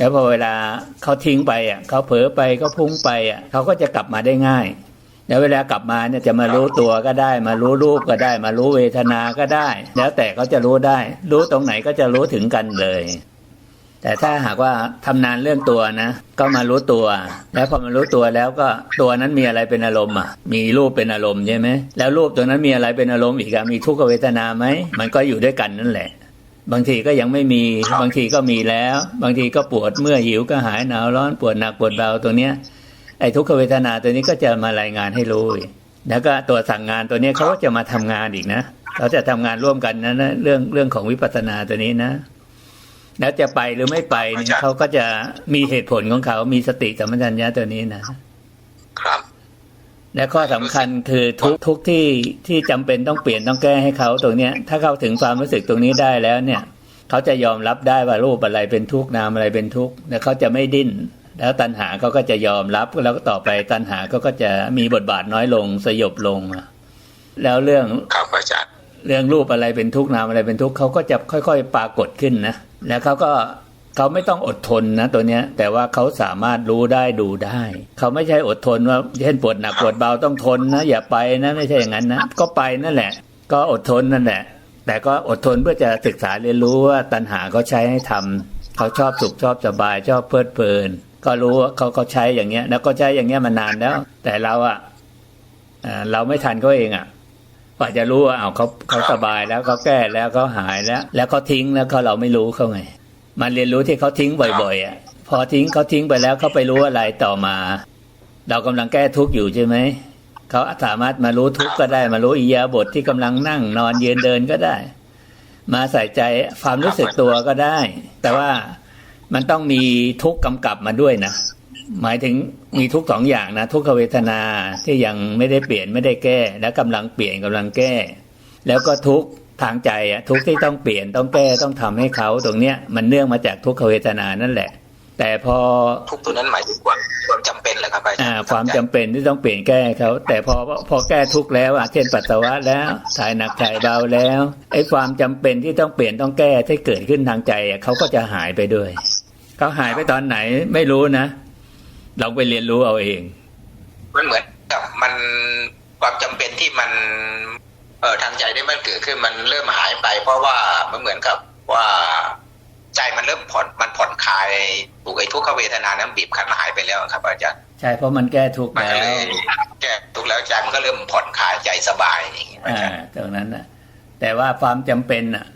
แล้วพอเวลาเขาทิ้งไปอะเขาเผลอไปเขาพุ่งไปอะเขาก็จะกลับมาได้ง่าย แล้วเวลากลับมาเนี่ยจะมารู้ตัวก็ได้ มารู้รูปก็ได้ มารู้เวทนาก็ได้ แล้วแต่เขาจะรู้ได้ รู้ตรงไหนก็จะรู้ถึงกันเลย แต่ถ้าหากว่าทำนานเรื่องตัวนะ ก็มารู้ตัว แล้วพอมารู้ตัวแล้วก็ตัวนั้นมีอะไรเป็นอารมณ์อะ มีรูปเป็นอารมณ์ใช่ไหมแล้วรูปตัวนั้นมีอะไรเป็นอารมณ์อีกอะมีทุกขเวทนาไหมมันก็อยู่ด้วยกันนั่นแหละ บางทีก็ยังไม่มีครับบางทีก็มีแล้ว บางทีก็ปวดเมื่อยหิวก็หายหนาวร้อนปวดหนักปวดเบาตัวเนี้ยไอ้ทุกขเวทนาตัวนี้ก็จะมารายงานให้รู้อีกแล้วก็ตัวสั่งงานตัวเนี้ยเขาก็จะมาทำงานอีกนะเขาจะทำงานร่วมกันนะนะเรื่องเรื่องของวิปัสสนาตัวนี้นะแล้วจะไปหรือไม่ไปเนี่ยเขาก็จะมีเหตุผลของเขา มีสติสัมปชัญญะตัวนี้นะครับ และข้อสำคัญคือทุกทุกที่ที่จำเป็นต้องเปลี่ยนต้องแก้ให้เขาตรงเนี้ย ถ้าเขาถึงความรู้สึกตรงนี้ได้แล้วเนี่ยเขาจะยอมรับได้ว่ารูปอะไรเป็นทุกข์นามอะไรเป็นทุกข์และเขาจะไม่ดิ้น แล้วตัณหาเขาก็จะยอมรับแล้วก็ต่อไปตัณหาเขาก็จะมีบทบาทน้อยลงสยบลงอะแล้วเรื่องครับอาจารย์เรื่องรูปอะไรเป็นทุกข์นามอะไรเป็นทุกข์เขาก็จะค่อย ๆ ปรากฏขึ้นนะแล้วเขาก็ เขาไม่ต้องอดทนนะตัวเนี้ย แต่ว่าเขาสามารถรู้ได้ดูได้ เขาไม่ใช่อดทนว่าเช่นปวดหนักปวดเบาต้องทนนะอย่าไปนะไม่ใช่อย่างนั้นนะก็ไปนั่นแหละ ก็อดทนนั่นแหละ แต่ก็อดทนเพื่อจะศึกษาเรียนรู้ว่าตัณหาเขาใช้ให้ทำเขาชอบสุขชอบสบายชอบเพลิดเพลิน ก็รู้ว่าเขาเขาใช้อย่างเงี้ย แล้วก็ใช้อย่างเงี้ยมานานแล้ว แต่เราอะอ่าเราไม่ทันเขาเองอะกว่าจะรู้ว่าเอาเขาเขาสบายแล้วเขาแก้แล้วเขาหายแล้ว แล้วเขาทิ้งแล้วเขาเราไม่รู้เขาไง มาเรียนรู้ที่เขาทิ้งบ่อยๆอะพอทิ้งเขาทิ้งไปแล้วเขาไปรู้อะไรต่อมา เรากำลังแก้ทุกข์อยู่ใช่ไหมเขาสามารถมารู้ทุกข์ก็ได้ มารู้อิริยาบทที่กำลังนั่งนอนยืนเดินก็ได้ มาใส่ใจความรู้สึกตัวก็ได้ แต่ว่ามันต้องมีทุกข์กำกับมาด้วยนะหมายถึงมีทุกสองอย่างนะทุกขเวทนาที่ยังไม่ได้เปลี่ยนไม่ได้แก้ และกำลังเปลี่ยนกำลังแก้ แล้วก็ทุกข์ ทางใจอะทุกข์ที่ต้องเปลี่ยนต้องแก้ต้องทำให้เขาตรงเนี้ยมันเนื่องมาจากทุกขเวทนานั่นแหละ แต่พอทุกตัวนั้นหมายถึงความความจำเป็นเหรอครับอาจารย์อ่าความจำเป็นที่ต้องเปลี่ยนแก้ให้เขาแต่พอพอแก้ทุกข์แล้วอะเช่นปัสสาวะแล้วถ่ายหนักถ่ายเบาแล้วไอ้ความจำเป็นที่ต้องเปลี่ยนต้องแก้ที่เกิดขึ้นทางใจอะเขาก็จะหายไปด้วยเขาหายไปตอนไหนไม่รู้นะลองไปเรียนรู้เอาเอง มันเหมือนกับมันความจำเป็นที่มัน เอ่อทางใจได้มันเกิดขึ้นมันเริ่มหายไป เพราะว่ามันเหมือนกับว่าใจมันเริ่มผ่อนมันผ่อนคลายถูกไอ้ทุกขเวทนานั้นบีบคั้นหายไปแล้วครับอาจารย์ใช่เพราะมันแก้ทุกข์มันแล้ก็เลวยแก้ทุกข์แล้วใจมันก็เริ่มผ่อนคลายใจสบายอย่างเงี้ยอาอ่าจารย์ตรงนั้นนะแต่ว่าความจำเป็นน่ะ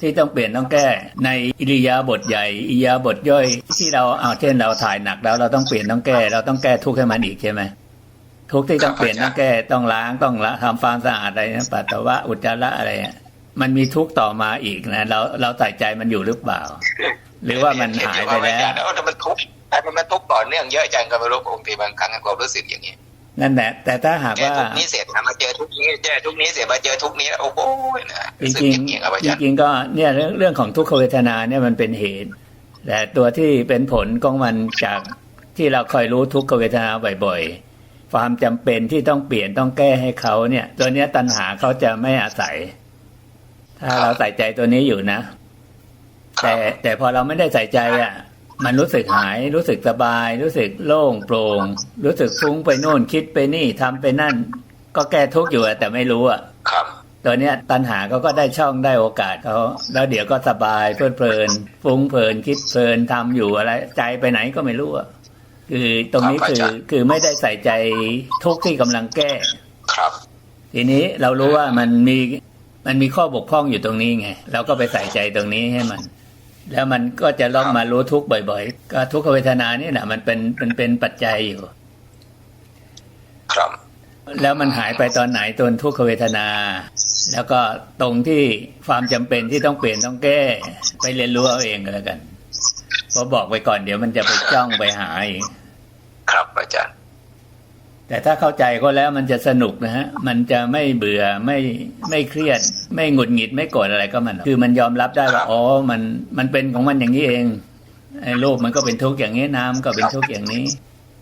ที่ต้องเปลี่ยนต้องแก้ในอิริยาบถใหญ่อิริยาบถย่อยที่เราเอาเช่นเราถ่ายหนักแล้วเราต้องเปลี่ยนต้องแก้ เราต้องแก้ทุกข์ให้มันอีกใช่ไหม ทุกข์ที่ต้องเปลี่ยนต้องแก้ต้องล้างต้องละทำความสะอาดอะไรนะปัสสาวะอุจจาระอะไรอะมันมีทุกข์ต่อมาอีกนะเราเราใส่ใจมันอยู่หรือเปล่า หรือว่ามันหายไปแล้วเออถ้ามันทุกข์ถ้ามันทุกข์ต่อเนื่องเยอะจังก็ไม่รู้บางทีบางครั้งความรู้สึกอย่างนี้นั่นแหละแต่ถ้าหากแก้ว่าทุกข์นี้เสร็จมาเจอทุกข์นี้แก้ทุกข์นี้เสร็จมาเจอทุกข์นี้แล้วโอ้โหนะจรู้สึกริงอย่างนี้ครับอาๆจารย์จริงๆก็เนี่ยเรื่องเรื่องของทุกขเวทนาเนี่ยมันเป็นเหตุ แต่ตัวที่เป็นผลของมันจากที่เราคอยรู้ทุกขเวทนาบ่อย ๆ ความจำเป็นที่ต้องเปลี่ยนต้องแก้ให้เขาเนี่ย ตัวเนี้ยตัณหาเขาจะไม่อาศัย ถ้าเราใส่ใจตัวนี้อยู่นะ แต่แต่พอเราไม่ได้ใส่ใจอะ มันรู้สึกหายรู้สึกสบาย รู้สึกโล่งโปร่ง รู้สึกฟุ้งไปโน่นคิดไปนี่ทำไปนั่น ก็แก้ทุกข์อยู่อะแต่ไม่รู้อะครับตัวเนี้ยตัณหาเขาก็ได้ช่องได้โอกาสเขาแล้วเดี๋ยวก็สบายเพลิดเพลินฟุ้งเพลินคิดเพลินทำอยู่อะไร ใจไปไหนก็ไม่รู้อะ คือตรงนี้ครับคืออาจารย์คือไม่ได้ใส่ใจทุกข์ที่กำลังแก้ ครับ ทีนี้เรารู้ว่ามันมีมันมีข้อบกพร่องอยู่ตรงนี้ไงเราก็ไปใส่ใจตรงนี้ให้มัน แล้วมันก็จะต้องมารู้ทุกข์บ่อย ๆ ก็ทุกขเวทนานี่แหละมันเป็นเป็นเป็นปัจจัยอยู่ ครับ แล้วมันหายไปตอนไหนตนทุกขเวทนา แล้วก็ตรงที่ความจำเป็นที่ต้องเปลี่ยนต้องแก้ ไปเรียนรู้เอาเองก็แล้วกัน เพราะบอกไปก่อนเดี๋ยวมันจะไปจ้องไปหาเองครับอาจารย์ แต่ถ้าเข้าใจก็แล้วมันจะสนุกนะฮะ มันจะไม่เบื่อไม่ไม่เครียด ไม่หงุดหงิดไม่โกรธอะไรก็มัน คือมันยอมรับได้ว่าอ๋อมันมันเป็นของมันอย่างนี้เองไอ้รูปมันก็เป็นทุกข์อย่างนี้น้ำก็เป็นทุกข์อย่างนี้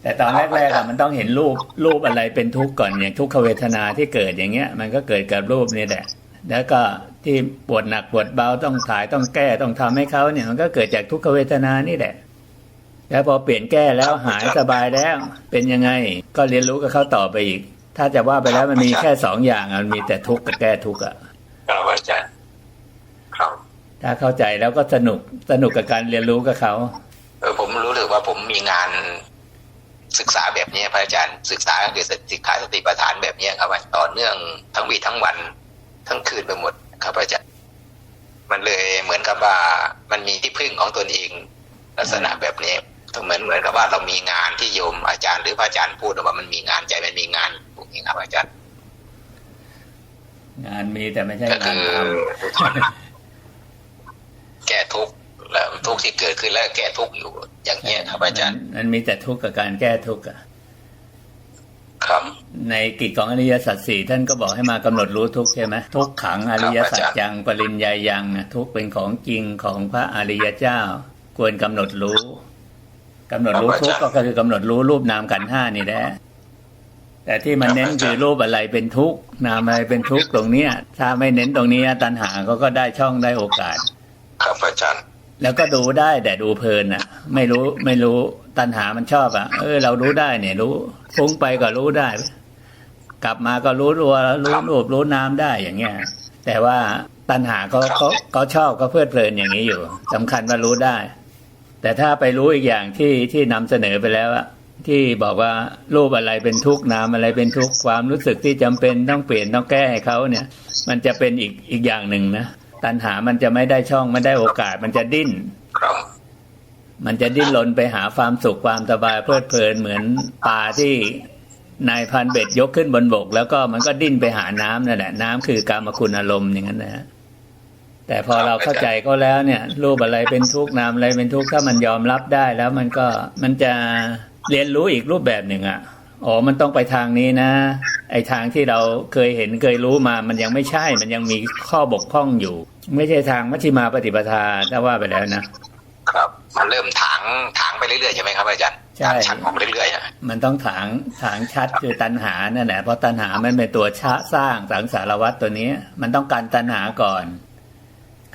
แต่ตอนแรกๆอะมันต้องเห็นรูปรูปอะไรเป็นทุกข์ก่อนอย่างทุกขเวทนาที่เกิดอย่างเงี้ย มันก็เกิดกับรูปนี่แหละแล้วก็ ที่ปวดหนักปวดเบาต้องถ่ายต้องแก้ต้องทำให้เขาเนี่ยมันก็เกิดจากทุกขเวทนานี่แหละ แล้วพอเปลี่ยนแก้แล้วหายสบายแล้ว เป็นยังไงก็เรียนรู้กับเขาต่อไปอีก ถ้าจะว่าไปแล้วมันมีแค่สองอย่างอะมันมีแต่ทุกข์กับแก้ทุกข์อะครับอาจารย์ครับถ้าเข้าใจแล้วก็สนุกสนุกกับการเรียนรู้กับเขาเออผมรู้เลยว่าผมมีงานศึกษาแบบนี้พระอาจารย์ศึกษาคือศึกษาสติปัฏฐานแบบนี้ครับต่อเนื่องทั้งวีทั้งวัน ทั้งคืนไปหมด ครับอาจารย์มันเลยเหมือนกับว่ามันมีที่พึ่งของตนเอง ลักษณะแบบนี้เหมือนเหมือนกับว่าเรามีงานที่โยมอาจารย์หรือพระอาจารย์พูดว่ามันมีงานใจมันมีงานอย่างนี้ครับอาจารย์ งานมีแต่ไม่ใช่ก็งาคืนอทแก้ทุกข์แล้วทุกข์ที่เกิดขึ้นแล้วแก้ทุกข์อยู่อย่างำเงี้ยครับอาจารย์มันมันมีแต่ทุกข์กับการแก้ทุกข์อะ ครับในกิจของอริยสัจสี่ท่านก็บอกให้มากำหนดรู้ทุกข์ใช่ไหมทุกขังอริยสัจยังปริญญายังอะทุกข์เป็นของจริงของพระอริยเจ้า ควรกำหนดรู้กำหนดรู้ทุกข์ก็คือกำหนดรู้รูปนามขันธ์ห้านี่แหละแต่ที่มันเน้นคือรูปอะไรเป็นทุกข์นามอะไรเป็นทุกข์ตรงเนี้ย ถ้าไม่เน้นตรงนี้ตัณหาเขาก็ได้ช่องได้โอกาส ครับอาจารย์ แล้วก็ดูได้แต่ดูเพลินอะ ไม่รู้ไม่รู้ตัณหามันชอบอะเออเรารู้ได้เนี่ย รู้ฟุ้งไปก็รู้ได้ กลับมาก็รู้ตัวรู้รูปรู้น้ำได้อย่างเงี้ย แต่ว่าตัณหาเขาเขาเขาชอบก็เพลิดเพลินอย่างนี้อยู่สำคัญว่ารู้ได้ แต่ถ้าไปรู้อีกอย่างที่ที่นำเสนอไปแล้วอะที่บอกว่ารูปอะไรเป็นทุกข์นามอะไรเป็นทุกข์ความรู้สึกที่จำเป็นต้องเปลี่ยนต้องแก้ให้เขาเนี่ย มันจะเป็นอีกอีกอย่างหนึ่งนะ ตัณหามันจะไม่ได้ช่องไม่ได้โอกาส มันจะดิ้นครับมันจะดิ้นรนไปหาความสุขความสบายเพลิดเพลินเหมือนปลาที่นายพันเบ็ดยกขึ้นบนบก แล้วก็มันก็ดิ้นไปหาน้ำนั่นแหละน้ำคือกามคุณอารมณ์อย่างนั้นนะฮะแต่พอเราเข้าใจก็แล้วเนี่ยรูปอะไรเป็นทุกข์นามอะไรเป็นทุกข์ถ้ามันยอมรับได้แล้วมันก็มันจะเรียนรู้อีกรูปแบบหนึ่งอะ อ๋อ มันต้องไปทางนี้นะ ไอทางที่เราเคยเห็นเคยรู้มา มันยังไม่ใช่ มันยังมีข้อบกพร่องอยู่ ไม่ใช่ทางมัชฌิมาปฏิปทาถ้าว่าไปแล้วนะ ครับ มันเริ่มถางถางไปเรื่อยๆใช่ไหมครับอาจารย์ใช่ถางชันออกเรื่อยๆอะมันต้องถางถางชัดคือตัณหานั่นแหละ เพราะตัณหามันเป็นตัวชะสร้างสังสารวัตรตัวนี้ มันต้องการตัณหาก่อน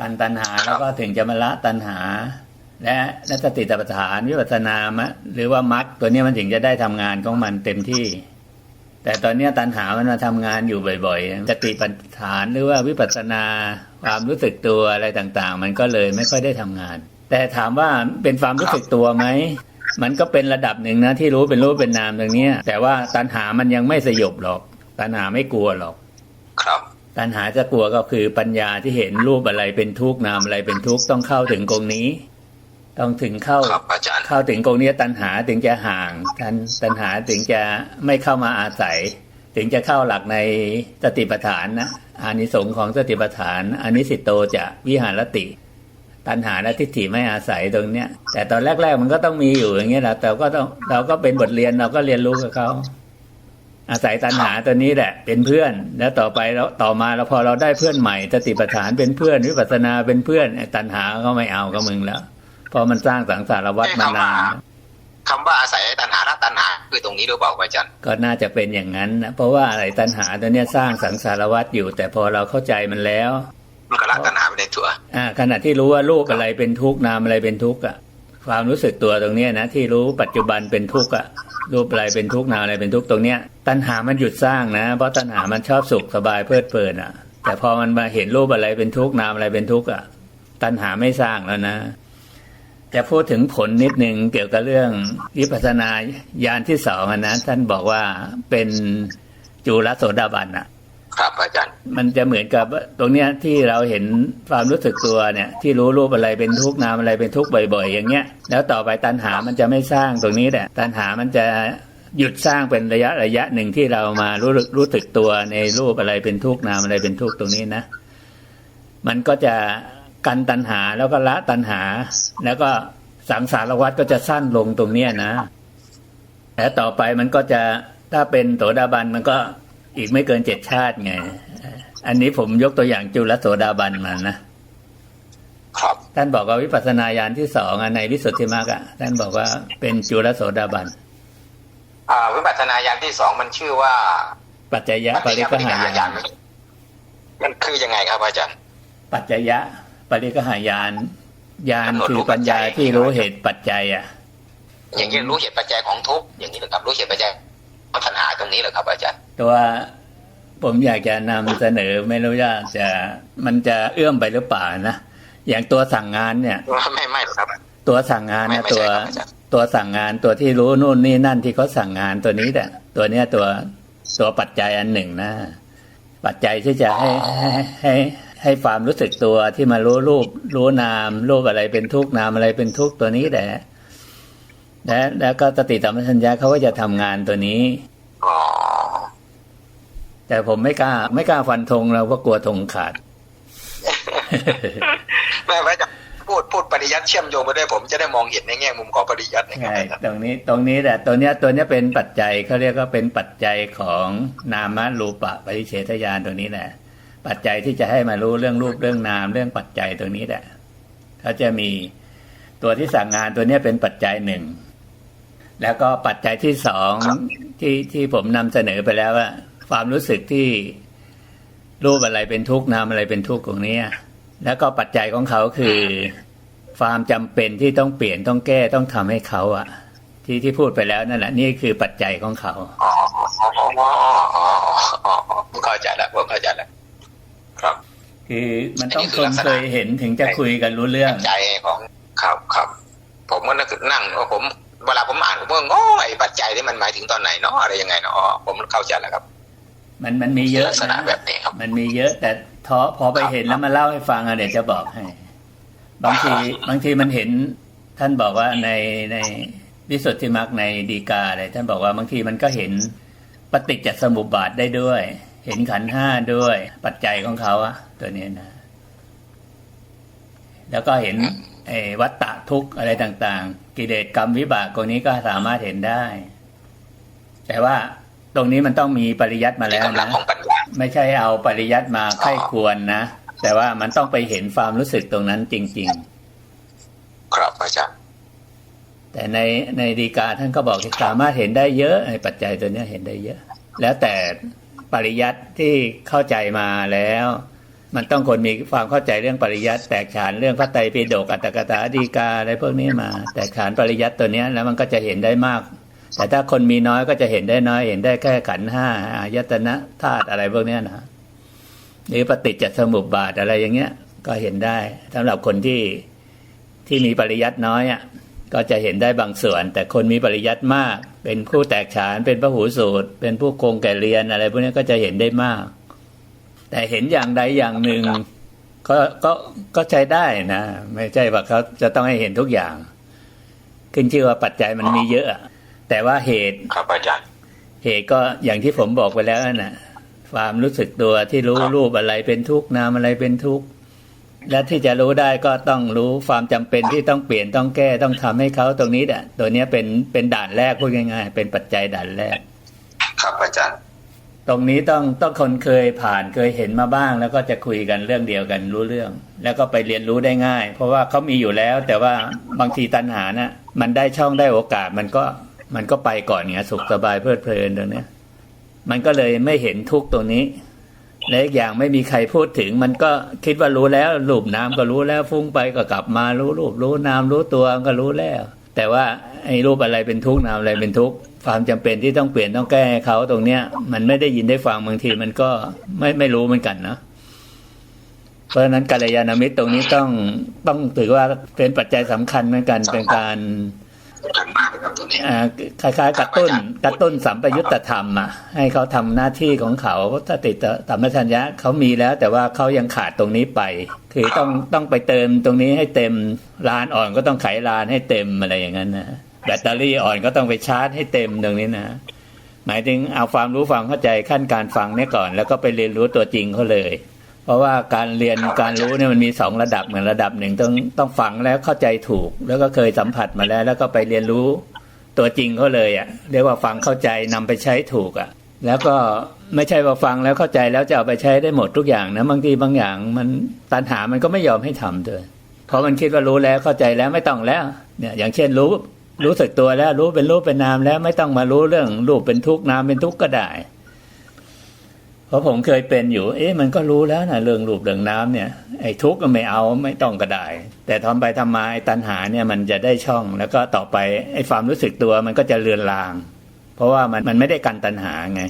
การตัณหาแล้วก็ถึงจะมาละตัณหา และและสติปัฏฐานวิปัสสนามะหรือว่ามรรคตัวนี้มันถึงจะได้ทำงานของมันเต็มที่ แต่ตอนเนี้ยตัณหามันมาทำงานอยู่บ่อยๆสติปัฏฐานหรือว่าวิปัสสนาความรู้สึกตัวอะไรต่างๆ มันก็เลยไม่ค่อยได้ทำงาน แต่ถามว่าเป็นความรู้สึกตัวไหมมันก็เป็นระดับหนึ่งนะที่รู้เป็นรูปเป็นนามตรงเนี้ยแต่ว่าตัณหามันยังไม่สยบหรอก ตัณหาไม่กลัวหรอก ครับตัณหาจะกลัวก็คือปัญญาที่เห็นรูปอะไรเป็นทุกข์นามอะไรเป็นทุกข์ต้องเข้าถึงกรงนี้ ต้องถึงเข้าครับอาจารย์เข้าถึงกรงนี้ตัณหาถึงจะห่างทันตัณหาถึงจะไม่เข้ามาอาศัย ถึงจะเข้าหลักในสติปัฏฐานนะอานิสงส์ของสติปัฏฐานอานิสิตโตจะวิหารติ ตัณหาและทิฏฐิไม่อาศัยตรงเนี้ย แต่ตอนแรก ๆ มันก็ต้องมีอยู่อย่างเงี้ยแหละแต่ก็ต้องเราก็เป็นบทเรียนเราก็เรียนรู้กับเขาอาศัยตัณหาตัวนี้แหละ เป็นเพื่อน แล้วต่อไปแล้วต่อมาเราพอเราได้เพื่อนใหม่สติปัฏฐานเป็นเพื่อนวิปัสสนาเป็นเพื่อนไอ้ตัณหาก็ไม่เอากับมึงแล้ว เพราะมันสร้างสังสารวัฏมานานคำว่าอาศัยตัณหาละตัณหา คือตรงนี้หรือเปล่าอาจารย์ก็น่าจะเป็นอย่างนั้นนะเพราะว่าอะไรตัณหาตัวเนี้ยสร้างสังสารวัฏอยู่ แต่พอเราเข้าใจมันแล้วมันก็ละตัณหาไปในตัว อ่า ขณะที่รู้ว่ารูปอะไรเป็นทุกข์นามอะไรเป็นทุกข์อะความรู้สึกตัวตรงเนี้ยนะ ที่รู้ปัจจุบันเป็นทุกข์อะรูปอะไรเป็นทุกข์นามอะไรเป็นทุกข์ตรงเนี้ย ตัณหามันหยุดสร้างนะ เพราะตัณหามันชอบสุขสบายเพลิดเพลินอะ แต่พอมันมาเห็นรูปอะไรเป็นทุกข์นามอะไรเป็นทุกข์อะตัณหาไม่สร้างแล้วนะ จะพูดถึงผลนิดหนึ่งเกี่ยวกับเรื่องวิปัสสนาญาณที่สองอะนะท่านบอกว่าเป็นจุลโสดาบันอะครับอาจารย์ มันจะเหมือนกับตรงเนี้ยที่เราเห็นความรู้สึกตัวเนี่ยที่รู้รูปอะไรเป็นทุกข์นามอะไรเป็นทุกข์บ่อยๆ อย่างเงี้ย แล้วต่อไปตัณหามันจะไม่สร้างตรงนี้แหละตัณหามันจะหยุดสร้างเป็นระยะระยะหนึ่งที่เรามารู้สึกรู้สึกตัวในรูปอะไรเป็นทุกข์นามอะไรเป็นทุกข์ตรงนี้นะ มันก็จะ กันตัณหาแล้วก็ละตัณหา แล้วก็สังสารวัฏก็จะสั้นลงตรงเนี้ยนะแล้วต่อไปมันก็จะถ้าเป็นโสดาบันมันก็อีกไม่เกินเจ็ดชาติไง อันนี้ผมยกตัวอย่างจุลโสดาบันมานะครับท่านบอกว่าวิปัสสนาญาณที่สองอะในวิสุทธิมรรคอะท่านบอกว่าเป็นจุลโสดาบันอ่าวิปัสสนาญาณที่สองมันชื่อว่า ปัจจยะปริกหายานมันคือยังไงครับอาจารย์ ปัจจยะ ปริกหายานญาณคือปัญญาที่รู้เหตุปัจจัยอะอย่างนี้รู้เหตุปัจจัยของทุกข์อย่างนี้นะครับรู้เหตุปัจจัยของปัญหาตรงนี้เหรอครับ อาจารย์ตัวผมอยากจะนำเสนอไม่รู้ว่าจะมันจะเอื้อมไปหรือเปล่านะอย่างตัวสั่งงานเนี่ยไม่ไม่หรอกครับ ตัวสั่งงานไม่นะไม่ตัวใช่ครับอาจารย์ตัวสั่งงานตัวที่รู้นู่นนี่นั่นที่เขาสั่งงานตัวนี้แหละตัวเนี้ยตัวตัวปัจจัยอันหนึ่งนะ ปัจจัยที่จะให้ให้ ให้ให้ความรู้สึกตัวที่มารู้รูปรู้นามรูปอะไรเป็นทุกข์นามอะไรเป็นทุกข์ตัวนี้แหละและแล้วก็สติสัมปชัญญะเขาก็จะทำงานตัวนี้อ๋อแต่ผมไม่กล้า ไม่กล้าฟันธงเราก็กลัวธงขาดไม่ไว้จะพูดพูดปริยัติเชื่อมโยงไปด้วยผมจะได้มองเห็นในแง่มุมของปริยัตินะครับใช่อาจารย์ตรงนี้ตรงนี้แหละตัวเนี้ยตัวเนี้ยเป็นปัจจัยเขาเรียกว่าเป็นปัจจัยของนามรูปะปริเฉทญาณตัวนี้แหละ ปัจจัยที่จะให้มารู้เรื่องรูปเรื่องนาม เรื่องปัจจัยตัวนี้แหละเขาจะมีตัวที่สั่งงานตัวเนี้ยเป็นปัจจัยหนึ่งแล้วก็ปัจจัยที่สองที่ที่ผมนำเสนอไปแล้วว่าความรู้สึกที่รูปอะไรเป็นทุกข์นามอะไรเป็นทุกข์ตรงเนี้ยแล้วก็ปัจจัยของเขาคือ ความจำเป็นที่ต้องเปลี่ยนต้องแก้ต้องทำให้เขาอะที่ที่พูดไปแล้วนั่นแหละนี่คือปัจจัยของเขาอ๋ออ๋ออ๋ออ๋ออ๋อผมเข้าใจแล้วผมเข้าใจแล้ว ครับ คือมันต้องอันนี้คืคอนลักษณะเคยเห็นถึงจะคุยกันรู้เรื่องปัจจัยของครับครับผมก็นึกนั่งว่าผมเวลาผมอ่านผมก็งงไอ้ปัจจัยที่มันหมายถึงตอนไหนเนาะอะไรยังไงเนาะอ๋อผมเข้าใจแล้วครับ มันมันมีเยอะลักษณะนะแบบนี้ครับ มันมีเยอะ แต่ทอพอไปเห็นแล้วมาเล่าให้ฟังอะเดี๋ยวจะบอกให้ บางทีบางทีมันเห็นท่านบอกว่าในในวิสุทธิมรรคในดีกาอะไรท่านบอกว่าบางทีมันก็เห็นปฏิจจสมุปบาทได้ด้วย เห็นขันธ์ห้าด้วย ปัจจัยของเขาอะตัวเนี้ยนะ แล้วก็เห็นไอ้วัตตะทุกข์อะไรต่าง ๆ กิเลสกรรมวิบากตรงนี้ก็สามารถเห็นได้ แต่ว่าตรงนี้มันต้องมีปริยัติมาในแล้วกำลังนะของปัญญาไม่ใช่เอาปริยัติมาไข้ควรนะแต่ว่ามันต้องไปเห็นความรู้สึกตรงนั้นจริงครับอาจารย์ๆแต่ในในดีกาท่านก็บอกสามารถเห็นได้เยอะในปัจจัยตัวเนี้ยเห็นได้เยอะ แล้วแต่ ปริยัติที่เข้าใจมาแล้ว มันต้องคนมีความเข้าใจเรื่องปริยัติแตกฉานเรื่องพระไตรปิฎกอัตถกถาดีกาอะไรพวกนี้มา แตกฉานปริยัติตัวเนี้ยแล้วมันก็จะเห็นได้มาก แต่ถ้าคนมีน้อยก็จะเห็นได้น้อย เห็นได้แค่ขันห้าอายตนะธาตุอะไรพวกเนี้ยนะหรือปฏิจจสมุปบาทอะไรอย่างเงี้ย ก็เห็นได้สำหรับคนที่ที่มีปริยัติน้อยอะ ก็จะเห็นได้บางส่วน แต่คนมีปริยัติมาก เป็นผู้แตกฉานเป็นพระหูสูตร เป็นผู้คงแก่เรียนอะไรพวกนี้ก็จะเห็นได้มาก แต่เห็นอย่างใดอย่างหนึ่งก็ก็ก็ใช้ได้นะ ไม่ใช่ว่าเขาจะต้องให้เห็นทุกอย่าง ขึ้นชื่อว่าปัจจัยมันมีเยอะอะแต่ว่าเหตุครับอาจารย์เหตุก็อย่างที่ผมบอกไปแล้วน่ะความรู้สึกตัวที่รู้ครับรูปอะไรเป็นทุกข์นามอะไรเป็นทุกข์ และที่จะรู้ได้ก็ต้องรู้ความจำเป็นที่ต้องเปลี่ยนต้องแก้ต้องทำให้เขาตรงนี้แหละตัวเนี้ยเป็นเป็นด่านแรกพูดง่ายๆ เป็นปัจจัยด่านแรก ครับอาจารย์ ตรงนี้ต้องต้องคนเคยผ่านเคยเห็นมาบ้าง แล้วก็จะคุยกันเรื่องเดียวกันรู้เรื่อง แล้วก็ไปเรียนรู้ได้ง่าย เพราะว่าเขามีอยู่แล้ว แต่ว่าบางทีตัณหานะ่ะมันได้ช่องได้โอกาสมันก็มันก็ไปก่อนไงสุขสบายเพลิดเพลินตรงเนี้ยมันก็เลยไม่เห็นทุกข์ตรงนี้ และอีกอย่างไม่มีใครพูดถึง มันก็คิดว่ารู้แล้วรูปน้ำก็รู้แล้วฟุ้งไปก็กลับมารู้รูปรู้นามรู้ตัวก็รู้แล้ว แต่ว่าไอ้รูปอะไรเป็นทุกข์นามอะไรเป็นทุกข์ความจำเป็นที่ต้องเปลี่ยนต้องแก้เขาตรงเนี้ย มันไม่ได้ยินได้ฟังบางทีมันก็ไม่ไม่รู้เหมือนกันเนาะเพราะฉะนั้นกัลยาณมิตรตรงนี้ต้องต้องถือว่าเป็นปัจจัยสำคัญเหมือนกันเป็นการ สำคัญมากเลยครับตัวนี้อ่าคล้ายๆกระตุ้นกระตุ้นสัมปยุตธรรมอะให้เขาทำหน้าที่ของเขาถ้าติดสัมปชัญญะเขามีแล้ว แต่ว่าเขายังขาดตรงนี้ไป คือต้องต้องไปเติมตรงนี้ให้เต็มลานอ่อนก็ต้องไขลานให้เต็มอะไรอย่างนั้นนะแบตเตอรี่อ่อนก็ต้องไปชาร์จให้เต็มตรงนี้นะหมายถึงเอาความรู้ความเข้าใจขั้นการฟังเนี่ยก่อน แล้วก็ไปเรียนรู้ตัวจริงเขาเลย เพราะว่าการเรียนการรู้เนี่ยมันมีสองระดับเหมือนระดับหนึ่งต้องต้องฟังแล้วเข้าใจถูก แล้วก็เคยสัมผัสมาแล้ว แล้วก็ไปเรียนรู้ตัวจริงเขาเลยอะเรียกว่าฟังเข้าใจนำไปใช้ถูกอะแล้วก็ไม่ใช่ว่าฟังแล้วเข้าใจแล้วจะเอาไปใช้ได้หมดทุกอย่างนะบางทีบางอย่าง มันตัณหามันก็ไม่ยอมให้ทำด้วยเพราะมันคิดว่ารู้แล้วเข้าใจแล้วไม่ต้องแล้วเนี่ยอย่างเช่นรู้รู้สึกตัวแล้วรู้เป็นรูปเป็นนามแล้วไม่ต้องมารู้เรื่องรูปเป็นทุกข์นามเป็นทุกข์ก็ได้ เพราะผมเคยเป็นอยู่ เอ๊ะมันก็รู้แล้วนะเรื่องรูปเรื่องน้ำเนี่ย ไอ้ทุกข์ก็ไม่เอาไม่ต้องก็ได้ แต่ทำไปทำมาไอ้ตัณหาเนี่ยมันจะได้ช่อง แล้วก็ต่อไปไอ้ความรู้สึกตัวมันก็จะเลือนลาง เพราะว่ามันมันไม่ได้กันตัณหาไง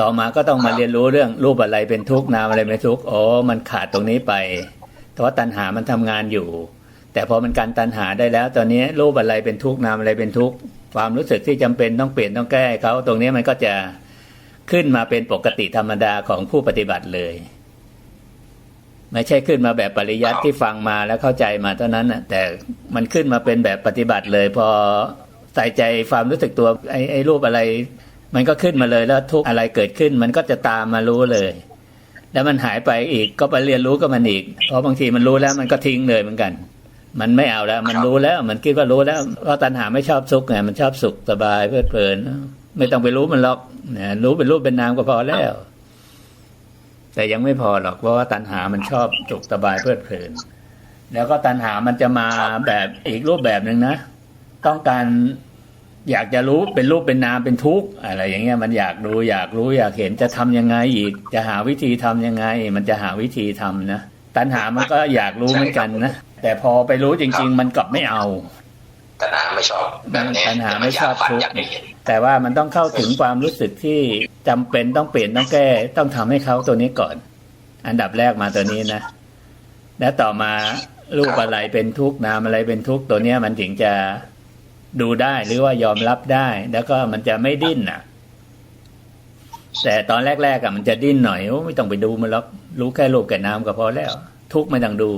ต่อมาก็ต้องมาเรียนรู้เรื่องรูปอะไรเป็นทุกข์นามอะไรเป็นทุกข์ อ๋อ มันขาดตรงนี้ไป เพราะตัณหามันทำงานอยู่ แต่พอมันการตัณหาได้แล้ว ตอนนี้รูปอะไรเป็นทุกข์นามอะไรเป็นทุกข์ ความรู้สึกที่จำเป็นต้องเปลี่ยนต้องแก้เขาตรงนี้มันก็จะ ขึ้นมาเป็นปกติธรรมดาของผู้ปฏิบัติเลย ไม่ใช่ขึ้นมาแบบปริยัติที่ฟังมาแล้วเข้าใจมาเท่านั้นนะแต่มันขึ้นมาเป็นแบบปฏิบัติเลย พอใส่ใจความรู้สึกตัวไอ้ไอ้รูปอะไร มันก็ขึ้นมาเลยแล้วทุกอะไรเกิดขึ้น มันก็จะตามมารู้เลย แล้วมันหายไปอีกก็ไปเรียนรู้กับมันอีก เพราะบางทีมันรู้แล้วมันก็ทิ้งเลยเหมือนกัน มันไม่เอาแล้ว มันรู้แล้ว มันคิดว่ารู้แล้วเพราตัณหาไม่ชอบสุขไงมันชอบสุขสบายเพลิดเพลิน ไม่ต้องไปรู้มันหรอก นะรู้เป็นรูปเป็นนามก็พอแล้ว แต่ยังไม่พอหรอกเพราะว่าตัณหามันชอบสุขสบายเพลิดเพลิน แล้วก็ตัณหามันจะมาแบบอีกรูปแบบหนึ่งนะ ต้องการอยากจะรู้เป็นรูปเป็นนามเป็นทุกข์อะไรอย่างเงี้ยมันอยากรู้อยากรู้อยากเห็นจะทำยังไงอีก จะหาวิธีทำยังไง มันจะหาวิธีทำนะตัณหามันก็อยากรู้เหมือนกันนะแต่พอไปรู้จริง ๆ มันกลับไม่เอา ตัณหาไม่ชอบแบบนี้ตัณหาไม่ชอบฝันทุกอยากข์ได้เห็นแต่ว่ามันต้องเข้าถึงความรู้สึกที่จำเป็นต้องเปลี่ยนต้องแก้ ต้องทำให้เขาตัวนี้ก่อน อันดับแรกมาตัวนี้นะ แล้วต่อมารูปอะไรเป็นทุกข์นามอะไรเป็นทุกข์ตัวเนี้ยมันถึงจะดูได้หรือว่ายอมรับได้ แล้วก็มันจะไม่ดิ้นอะ แต่ตอนแรกๆอะมันจะดิ้นหน่อยโอ้ไม่ต้องไปดูมันหรอกรู้แค่รูปกับนามก็พอแล้ว ทุกข์ไม่ต้องดู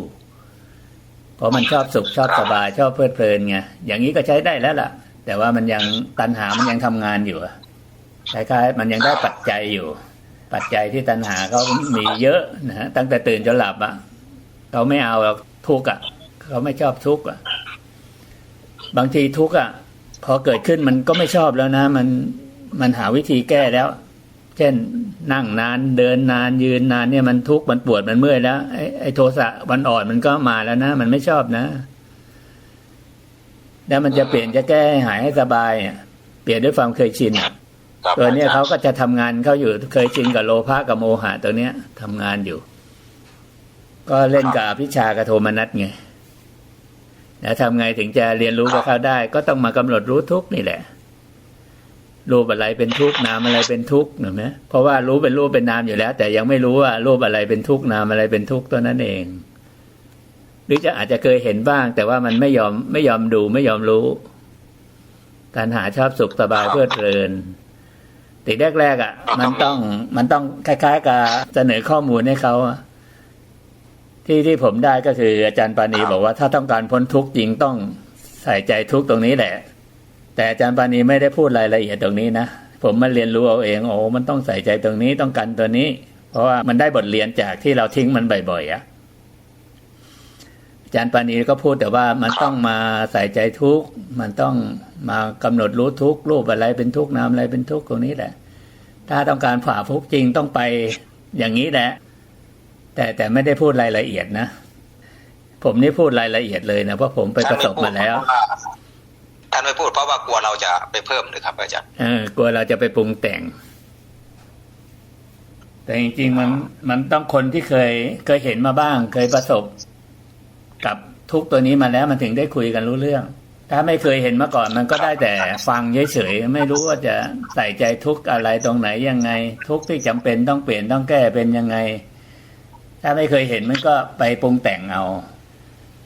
เพราะมันชอบสุขชอบสบายชอบเพลิดเพลินไงอย่างนี้ก็ใช้ได้แล้วล่ะ แต่ว่ามันยังตัณหามันยังทำงานอยู่คล้ายๆมันยังได้ปัจจัยอยู่ ปัจจัยที่ตัณหาเขามีเยอะนะฮะตั้งแต่ตื่นจนหลับอะเขาไม่เอาหรอกทุกข์อะเขาไม่ชอบทุกข์อะบางทีทุกข์อะพอเกิดขึ้นมันก็ไม่ชอบแล้วนะ มันมันหาวิธีแก้แล้ว เช่นนั่งนานเดินนานยืนนานเนี่ยมันทุกข์มันปวดมันเมื่อยแล้วไอ้ไอ้โทสะวันอ่อนมันก็มาแล้วนะ มันไม่ชอบนะ แล้วมันจะเปลี่ยนจะแก้ให้หายให้สบายอะเปลี่ยนด้วยความเคยชินอะครับตัวเนี้ยเขาก็จะทำงานเขาอยู่เคยชินกับโลภะกับโมหะตัวเนี้ยทำงานอยู่ ก็เล่นกับอภิชากับโทมนัสไงแล้วทำไงถึงจะเรียนรู้กับเขาได้ ก็ต้องมากำหนดรู้ทุกข์นี่แหละ รูปอะไรเป็นทุกข์นามอะไรเป็นทุกข์เห็นไหมเพราะว่ารู้เป็นรูปเป็นนามอยู่แล้ว แต่ยังไม่รู้ว่ารูปอะไรเป็นทุกข์นามอะไรเป็นทุกข์ตัวนั้นเอง หรือจะอาจจะเคยเห็นบ้าง แต่ว่ามันไม่ยอมไม่ยอมดูไม่ยอมรู้การหาชอบสุขสบายเพลิดเพลินติแรกๆอะ มันต้องมันต้องคล้าย ๆ กับเสนอข้อมูลให้เขาที่ที่ผมได้ก็คืออาจารย์ปานีบอกว่าถ้าต้องการพ้นทุกข์จริงต้องใส่ใจทุกข์ตรงนี้แหละ แต่อาจารย์ปานีไม่ได้พูดรายละเอียดตรงนี้นะ ผมมาเรียนรู้เอาเองโอ้มันต้องใส่ใจตรงนี้ต้องกันตัวนี้ เพราะว่ามันได้บทเรียนจากที่เราทิ้งมันบ่อยๆอะอาจารย์ปานีก็พูดแต่ว่ามันต้องมาใส่ใจทุกมันต้องมากำหนดรู้ทุกรูปอะไรเป็นทุกนามอะไรเป็นทุกตรงนี้แหละ ถ้าต้องการฝ่าทุกจริงต้องไปอย่างนี้แหละ แต่แต่ไม่ได้พูดรายละเอียดนะ ผมนี่พูดรายละเอียดเลยนะเพราะผมไปประสบมาแล้วานไม่พูดเพราะว่ากลัวเราจะไปเพิ่มหรือครับอาจารย์เออกลัวเราจะไปปรุงแต่ง แต่จริงๆมันมันต้องคนที่เคย เคยเห็นมาบ้าง เคยประสบ กับทุกตัวนี้มาแล้วมันถึงได้คุยกันรู้เรื่อง ถ้าไม่เคยเห็นมาก่อน มันก็ได้แต่ฟังเฉยๆไม่รู้ว่าจะใส่ใจทุกอะไรตรงไหนยังไง ทุกที่จำเป็นต้องเปลี่ยนต้องแก้เป็นยังไง ถ้าไม่เคยเห็นมันก็ไปปรุงแต่งเอา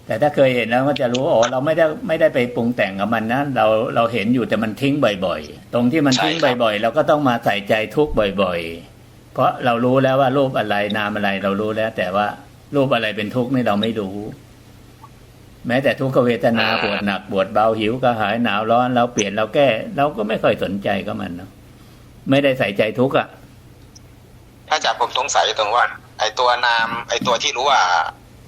แต่ถ้าเคยเห็นแล้วก็จะรู้ว่าอ๋อเราไม่ได้ไม่ได้ไปปรุงแต่งกับมันนะเราเราเห็นอยู่แต่มันทิ้งบ่อย ๆ ตรงที่มันทิ้งบ่อย ๆ เราก็ต้องมาใส่ใจทุกบ่อย ๆ เพราะเรารู้แล้วว่ารูปอะไรนามอะไรเรารู้แล้ว แต่ว่ารูปอะไรเป็นทุกข์นี่เราไม่รู้ แม้แต่ทุกขเวทนาปวดหนักปวดเบาหิวกระหายหนาวร้อน เราเปลี่ยนเราแก้ เราก็ไม่ค่อยสนใจกับมันเนาะไม่ได้ใส่ใจทุกข์อะ ถ้าจากผมสงสัยตรงว่า ไอตัวนาม ไอตัวที่รู้ว่า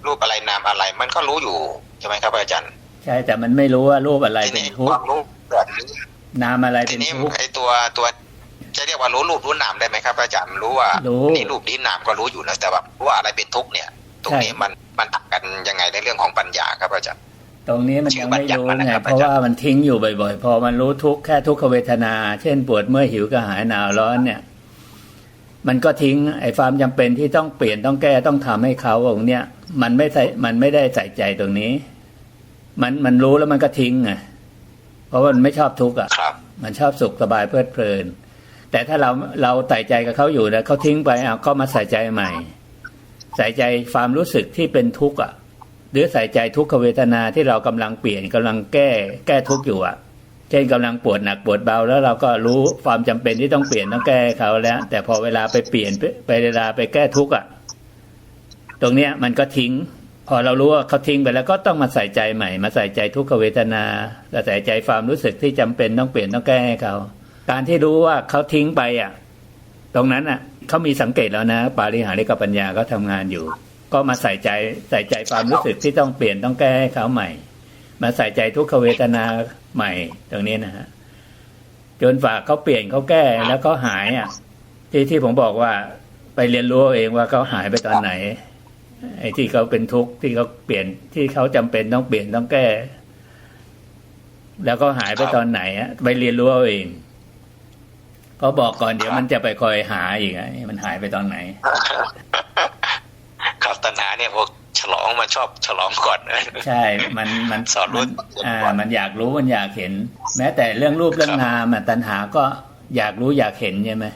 รูปอะไรนามอะไร มันก็รู้อยู่ใช่ไหมครับอาจารย์ ใช่แต่มันไม่รู้ว่ารูปอะไรทีเป็นนี้ทุกคข์วามรู้แบบนี้นามอะไรทีเป็นนี้ทุกข์ไอตัวตัวจะเรียกว่ารู้รูปรู้นามได้ไหมครับ อาจารย์รู้ว่ารู้นี่รูปนี้นามก็รู้อยู่นะแต่ว่ารู้ว่าอะไรเป็นทุกข์เนี่ย ตรงนี้ใช่มันมันต่างกันยังไงในเรื่องของปัญญาครับอาจารย์ตรงนี้มันยังไม่รู้ชื่อบัญญัติมาไงนะครับเพราะว่ามันทิ้งอยู่บ่อย ๆ พอมันรู้ทุกข์แค่ทุกขเวทนา เช่นปวดเมื่อยหิวกระหายหนาวร้อนเนี่ย มันก็ทิ้งไอ้ความจำเป็นที่ต้องเปลี่ยนต้องแก้ต้องทำให้เขาตรงเนี้ยมันไม่ใส่มันไม่ได้ใส่ใจตรงนี้ มันมันรู้แล้วมันก็ทิ้งไงเพราะว่ามันไม่ชอบทุกข์อะครับมันชอบสุขสบายเพลิดเพลิน แต่ถ้าเราเราใส่ใจกับเขาอยู่นะเขาทิ้งไปเอาก็มาใส่ใจใหม่ ใส่ใจความรู้สึกที่เป็นทุกข์อะ หรือใส่ใจทุกขเวทนาที่เรากำลังเปลี่ยนกำลังแก้แก้ทุกข์อยู่อะเช่นกำลังปวดหนักปวดเบาแล้วเราก็รู้ความจำเป็นที่ต้องเปลี่ยนต้องแก้เขาแล้ว แต่พอเวลาไปเปลี่ยนไปเวลาไปแก้ทุกข์อะ ตรงเนี้ยมันก็ทิ้ง พอเรารู้ว่าเขาทิ้งไปแล้วก็ต้องมาใส่ใจใหม่ มาใส่ใจทุกขเวทนาและใส่ใจความรู้สึกที่จำเป็นต้องเปลี่ยนต้องแก้ให้เขา การที่รู้ว่าเขาทิ้งไปอะ ตรงนั้นอะเขามีสังเกตแล้วนะ ปาริหาริกปัญญาก็ทำงานอยู่ ก็มาใส่ใจใส่ใจความรู้สึกที่ต้องเปลี่ยนต้องแก้ให้เขาใหม่ มาใส่ใจทุกขเวทนา ใหม่ตรงนี้นะฮะจนฝากเขาเปลี่ยนเขาแก้แล้วเขาหายอะ ที่ที่ผมบอกว่าไปเรียนรู้เอาเองว่าเขาหายไปตอนไหน ไอ้ที่เขาเป็นทุกข์ที่เขาเปลี่ยนที่เขาจำเป็นต้องเปลี่ยนต้องแก้ แล้วก็หายไปตอนไหนอะไปเรียนรู้เอาเองเขาบอกก่อนเดี๋ยวมันจะไปคอยหาอีกอะมันหายไปตอนไหน ครับตัณหาเนี่ยพ วกฉลองมันชอบฉลองก่อนใช่ มันมันสอนรู้มันอ่ามันอยากรู้มันอยากเห็น แม้แต่เรื่องรูปเรื่องนามอะตัณหาก็อยากรู้อยากเห็นใช่ไหม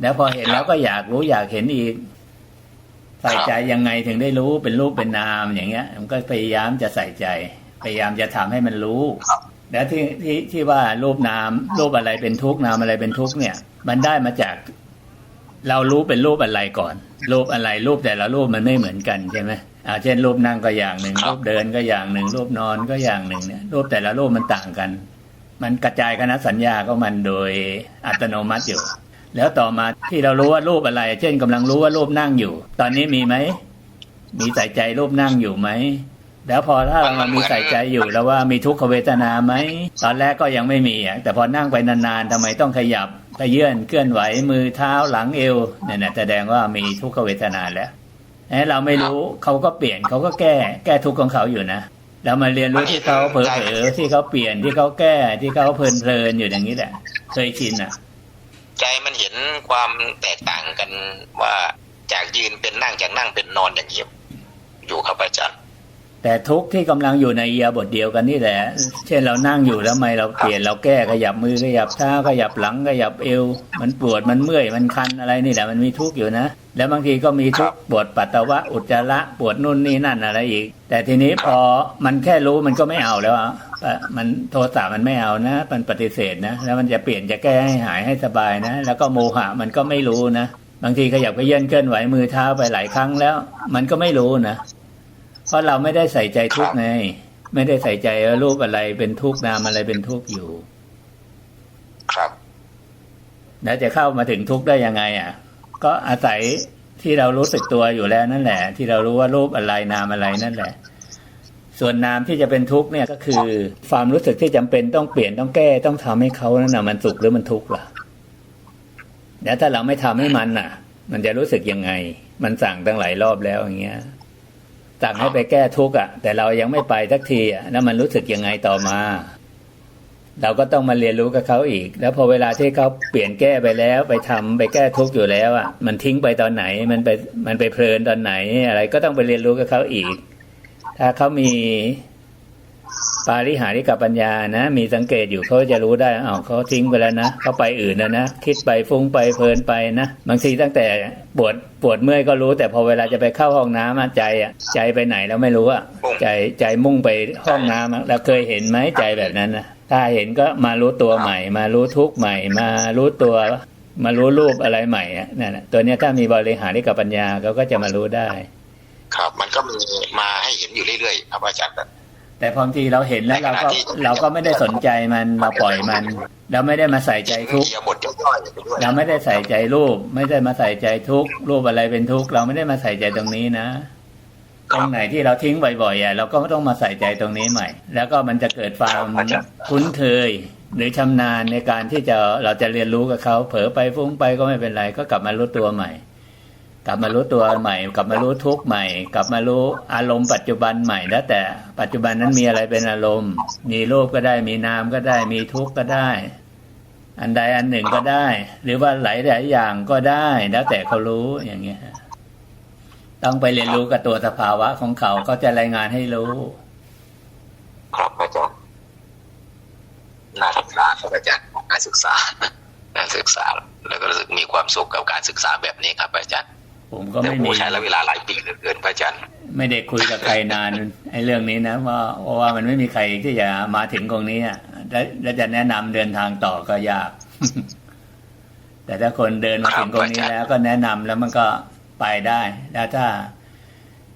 แล้วพอเห็นแล้วก็อยากรู้อยากเห็นอีกใส่ใจยังไงถึงได้รู้เป็นรูปเป็นนามอย่างเงี้ย มันก็พยายามจะใส่ใจ พยายามจะทำให้มันรู้ แล้วที่ที่ที่ว่ารูปนามรูปอะไรเป็นทุกข์นามอะไรเป็นทุกข์เนี่ย มันได้มาจาก เรารู้เป็นรูปอะไรก่อน รูปอะไรรูปแต่ละรูปมันไม่เหมือนกันใช่ไหมอ่าเช่นรูปนั่งก็อย่างหนึ่งครับรูปเดินก็อย่างหนึ่งรูปนอนก็อย่างหนึ่งเนี่ยรูปแต่ละรูปมันต่างกัน มันกระจายคณะสัญญาก็มันโดยอัตโนมัติอยู่ แล้วต่อมาที่เรารู้ว่ารูปอะไร เช่นกำลังรู้ว่ารูปนั่งอยู่ ตอนนี้มีไหมมีใส่ใจรูปนั่งอยู่ไหม แล้วพอถ้าเรามีใส่ใจอยู่แล้วว่ามีทุกขเวทนาไหมตอนแรกก็ยังไม่มีอะแต่พอนั่งไปนานๆทำไมต้องขยับขยื่นเคลื่อนไหวมือเท้าหลังเอวเนี่ยนะแสดงว่ามีทุกขเวทนาแล้วเอ้เราไม่รู้เขาก็เปลี่ยนเขาก็แก้แก้ทุกข์ของเขาอยู่นะแล้วมาเรียนรู้ที่เขาเผลอๆที่เขาเปลี่ยนที่เขาแก้ที่เขาเพลินๆอยู่อย่างนี้แหละ เคยชินอะ ใจมันเห็นความแตกต่างกันว่าจากยืนเป็นนั่งจากนั่งเป็นนอนอย่างนี้อยู่ครับอาจารย์ แต่ทุกข์ที่กำลังอยู่ในเอียาบทเดียวกันนี่แหละ เช่นเรานั่งอยู่แล้วทำไมเราเปลี่ยนเราแก้ขยับมือขยับเท้าขยับหลังขยับเอว มันปวดมันเมื่อยมันคันอะไรนี่แหละมันมีทุกข์อยู่นะ แล้วบางทีก็มีทุกข์ปวดปัสสาวะอุจจาระปวดนู่นนี่นั่นอะไรอีก แต่ทีนี้พอมันแค่รู้มันก็ไม่เอาแล้วอะเอ่อมันโทสะมันไม่เอานะ มันปฏิเสธนะ แล้วมันจะเปลี่ยนจะแก้ให้หายให้สบายนะ แล้วก็โมหะมันก็ไม่รู้นะบางทีขยับขยื่นเคลื่อนไหวมือเท้าไปหลายครั้งแล้ว มันก็ไม่รู้นะ เพราะเราไม่ได้ใส่ใจทุกข์ไง ไม่ได้ใส่ใจว่ารูปอะไรเป็นทุกข์นามอะไรเป็นทุกข์อยู่ ครับ แล้วจะเข้ามาถึงทุกข์ได้ยังไง อะ ก็อาศัยที่เรารู้สึกตัวอยู่แล้วนั่นแหละ ที่เรารู้ว่ารูปอะไรนามอะไรนั่นแหละ ส่วนนามที่จะเป็นทุกข์เนี่ยก็คือ ความรู้สึกที่จำเป็นต้องเปลี่ยนต้องแก้ต้องทำให้เขานั่นน่ะมันสุขหรือมันทุกข์ล่ะแล้วถ้าเราไม่ทำให้มันน่ะ มันจะรู้สึกยังไง มันสั่งตั้งหลายรอบแล้วอย่างเงี้ย สั่งให้ไปแก้ทุกข์อะ แต่เรายังไม่ไปสักทีอะแล้วมันรู้สึกยังไงต่อมา เราก็ต้องมาเรียนรู้กับเขาอีก แล้วพอเวลาที่เขาเปลี่ยนแก้ไปแล้วไปทำไปแก้ทุกข์อยู่แล้วอะมันทิ้งไปตอนไหนมันไปมันไปเพลินตอนไหนอะไรก็ต้องไปเรียนรู้กับเขาอีก ถ้าเขามี ปาริหาริกับปัญญานะ มีสังเกตอยู่เขาจะรู้ได้อ้าวเขาทิ้งไปแล้วนะเขาไปอื่นแล้วนะคิดไปฟุ้งไปเพลินไปนะบางทีตั้งแต่ปวดปวดเมื่อยก็รู้ แต่พอเวลาจะไปเข้าห้องน้ำใจอะใจไปไหนแล้วไม่รู้อะใจใจมุ่งไปห้องน้ำอะแล้วเคยเห็นไหมใจแบบนั้นนะถ้าเห็นก็มารู้ตัวใหม่ มารู้ทุกข์ใหม่ มารู้ตัวมารู้รูปอะไรใหม่อะนั่นน่ะตัวเนี้ยถ้ามีบริหารริกับปัญญาเขาก็จะมารู้ได้ ครับ มันก็มีมาให้เห็นอยู่เรื่อยๆครับอาจารย์ แต่บางทีเราเห็นแล้วเราก็ในขณะที่เราก็ไม่ได้สนใจมันเราปล่อยมัน เราไม่ได้มาใส่ใจทุกข์เอียบทย่อยๆไปด้วยเราไม่ได้ใส่ใจรูป ไม่ได้มาใส่ใจทุกข์รูปอะไรเป็นทุกข์เราไม่ได้มาใส่ใจตรงนี้นะตรงไหนที่เราทิ้งบ่อยๆอะเราก็ต้องมาใส่ใจตรงนี้ใหม่ แล้วก็มันจะเกิดความคุ้นเคย หรือชำนาญในการที่จะเราจะเรียนรู้กับเขาเผลอไปฟุ้งไปก็ไม่เป็นไรก็กลับมารู้ตัวใหม่ กลับมารู้ตัวใหม่ กลับมารู้ทุกข์ใหม่ กลับมารู้อารมณ์ปัจจุบันใหม่แล้วแต่ปัจจุบันนั้นมีอะไรเป็นอารมณ์ มีรูปก็ได้มีนามก็ได้มีทุกข์ก็ได้ อันใดอันหนึ่งก็ได้ หรือว่าหลายหลายอย่างก็ได้แล้วแต่เขารู้อย่างเงี้ยฮะต้องไปเรียนรู้กับตัวสภาวะของเขาก็จะรายงานให้รู้ ครับอาจารย์น่าศึกษาครับอาจารย์น่าศึกษาน่าศึกษาแล้วก็รู้สึกมีความสุขกับการศึกษาแบบนี้ครับอาจารย์ ผมก็แต่ไม่ผมีมใช้ระยะเวลาหลายปีเหลือเกินพระอาจารย์ ไม่ได้คุยกับใครนานไอ้เรื่องนี้นะว่าเพราะว่ามันไม่มีใครที่จะมาถึงตรงนี้อะแล้วแล้วจะแนะนำเดินทางต่อก็ยาก แต่ถ้าคนเดินมาถึงตรงนี้แล้วก็แนะนำแล้วมันก็ไปได้แล้วถ้า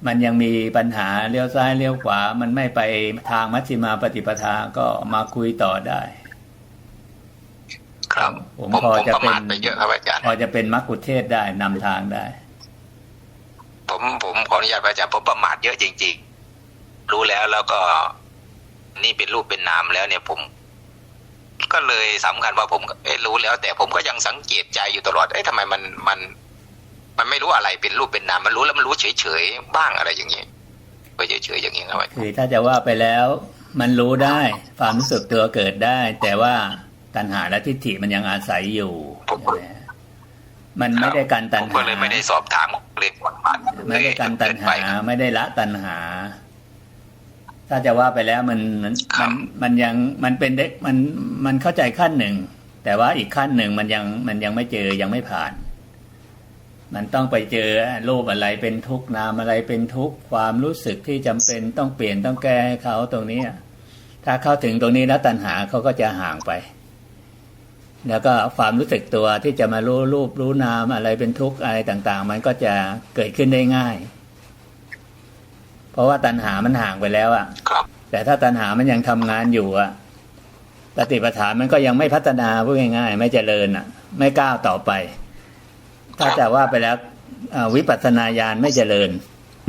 มันยังมีปัญหาเลี้ยวซ้ายเลี้ยวขวา มันไม่ไปทางมัชฌิมาปฏิปทาก็มาคุยต่อได้ ครับ ผมผมพอผมจะประเป็นมาทไปเยอะครับอาจารย์พอจะเป็นมักคุเทศก์ได้นำทางได้ ผมผมขออนุญาตพระอาจารย์ผมประมาทเยอะจริง ๆ รู้แล้วแล้วก็นี่เป็นรูปเป็นนามแล้วเนี่ยผม ก็เลยสำคัญว่าผมเอ๊ะรู้แล้ว แต่ผมก็ยังสังเกตใจอยู่ตลอดเอ๊ะทำไมมันมัน มันไม่รู้อะไรเป็นรูปเป็นนามมันรู้แล้วมันรู้เฉยๆบ้างอะไรอย่างนี้ไปเฉยๆอย่างนี้ครับอาจารย์คือถ้าจะว่าไปแล้ว มันรู้ได้ความรู้สึกตัวเกิดได้ แต่ว่าตัณหาและทิฏฐิมันยังอาศัยอยู่ใช่ไหม มันไม่ได้กันตัณผมหาก็เลยไม่ได้สอบถามเลยประมาทไม่ได้กันตัณเไปหาไม่ได้ละตัณหา ถ้าจะว่าไปแล้วมันมันครัมันบมันยังมันเป็นเด็กมันมันเข้าใจขั้นหนึ่ง แต่ว่าอีกขั้นหนึ่งมันยังมันยังไม่เจอยังไม่ผ่าน มันต้องไปเจอรูปอะไรเป็นทุกข์นามอะไรเป็นทุกข์ความรู้สึกที่จำเป็นต้องเปลี่ยนต้องแก้ให้เขาตรงนี้ถ้าเข้าถึงตรงนี้แล้วตัณหาเขาก็จะห่างไป แล้วก็ความรู้สึกตัวที่จะมารู้รูปรู้นามอะไรเป็นทุกข์อะไรต่างๆ มันก็จะเกิดขึ้นได้ง่าย เพราะว่าตัณหามันห่างไปแล้วอะครับแต่ถ้าตัณหามันยังทำงานอยู่อะปฏิปทานมันก็ยังไม่พัฒนาพูดง่ายๆ ไม่เจริญอะไม่ก้าวต่อไป ถ้าจะว่าไปแล้วอ่าวิปัสสนาญาณไม่เจริญ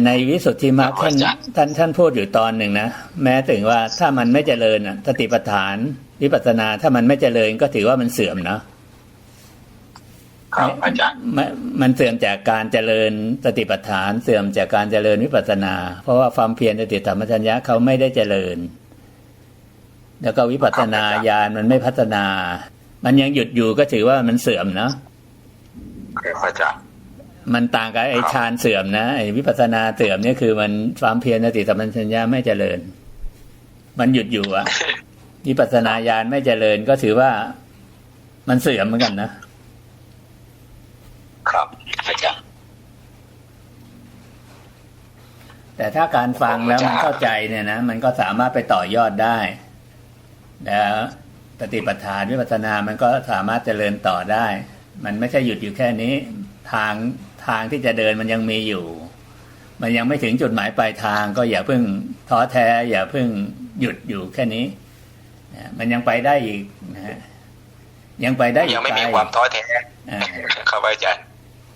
ในวิสุทธิมรรคท่านท่านท่านพูดอยู่ตอนหนึ่งนะแม้ถึงว่าถ้ามันไม่เจริญอะสติปัฏฐาน วิปัสสนาถ้ามันไม่เจริญก็ถือว่ามันเสื่อมเนาะครับอาจารย์มันมันเสื่อมจากการเจริญสติปัฏฐานเสื่อมจากการเจริญวิปัสสนา เพราะว่าความเพียรสติธรรมชัญญะเขาไม่ได้เจริญ แล้วก็วิปัสสนาญาณมันไม่พัฒนา มันยังหยุดอยู่ก็ถือว่ามันเสื่อมเนาะครับอาจารย์มันต่างกับไอ้ฌานเสื่อมนะไอ้วิปัสสนาเสื่อมเนี่ยคือมันความเพียรสติธรรมชัญญะไม่เจริญ มันหยุดอยู่อะ วิปัสสนาญาณไม่เจริญก็ถือว่ามันเสื่อมเหมือนกันนะ ครับอาจารย์แต่ถ้าการฟังแล้วมันเข้าใจเนี่ยนะมันก็สามารถไปต่อยอดได้ แล้วปฏิปทานวิปัสสนามันก็สามารถเจริญต่อได้ มันไม่ใช่หยุดอยู่แค่นี้ ทางทางที่จะเดินมันยังมีอยู่ มันยังไม่ถึงจุดหมายปลายทางก็อย่าเพิ่งท้อแท้ อย่าเพิ่งหยุดอยู่แค่นี้นะ มันยังไปได้อีกนะฮะยังไปได้อีกยังไม่มีกลความท้อแท้อ่าครับอาจารย์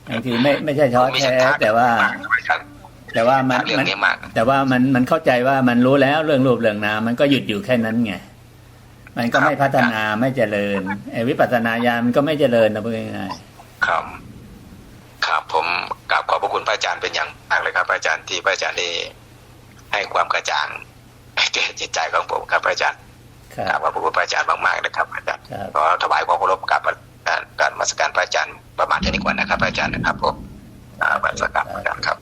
บางทีไม่ไม่ใช่ท้อผมมีแท้ศรัทธแต่ว่ามกครับอาจารย์แต่ว่ามันเรื่องมันนี้มากแต่ว่ามันมันเข้าใจว่ามันรู้แล้วเรื่องรูปเรื่องนามมันก็หยุดอยู่แค่นั้นไงมันก็ไม่พัฒนาไม่เจริญไอ้วิปัสสนาญาณมันก็ไม่เจริญนะพูดง่ายครับ ครับผมกราบขอบพระคุณพระอาจารย์เป็นอย่างมากเลยครับพระอาจารย์ที่พระอาจารย์ได้ให้ความกระจ่างแก่จิตใจของผมครับพระอาจารย์ๆครั กราบบขอบพระคุณพระอาจารย์มากๆนะครับพระอาจารย์ครับก็ถวายความเคารพกับการการมาสการพระอาจารย์ประมาณแค่นี้ก่อนนะครับพระอาจารย์นะครับผมอ่ามาสการพระอาจารย์ครับ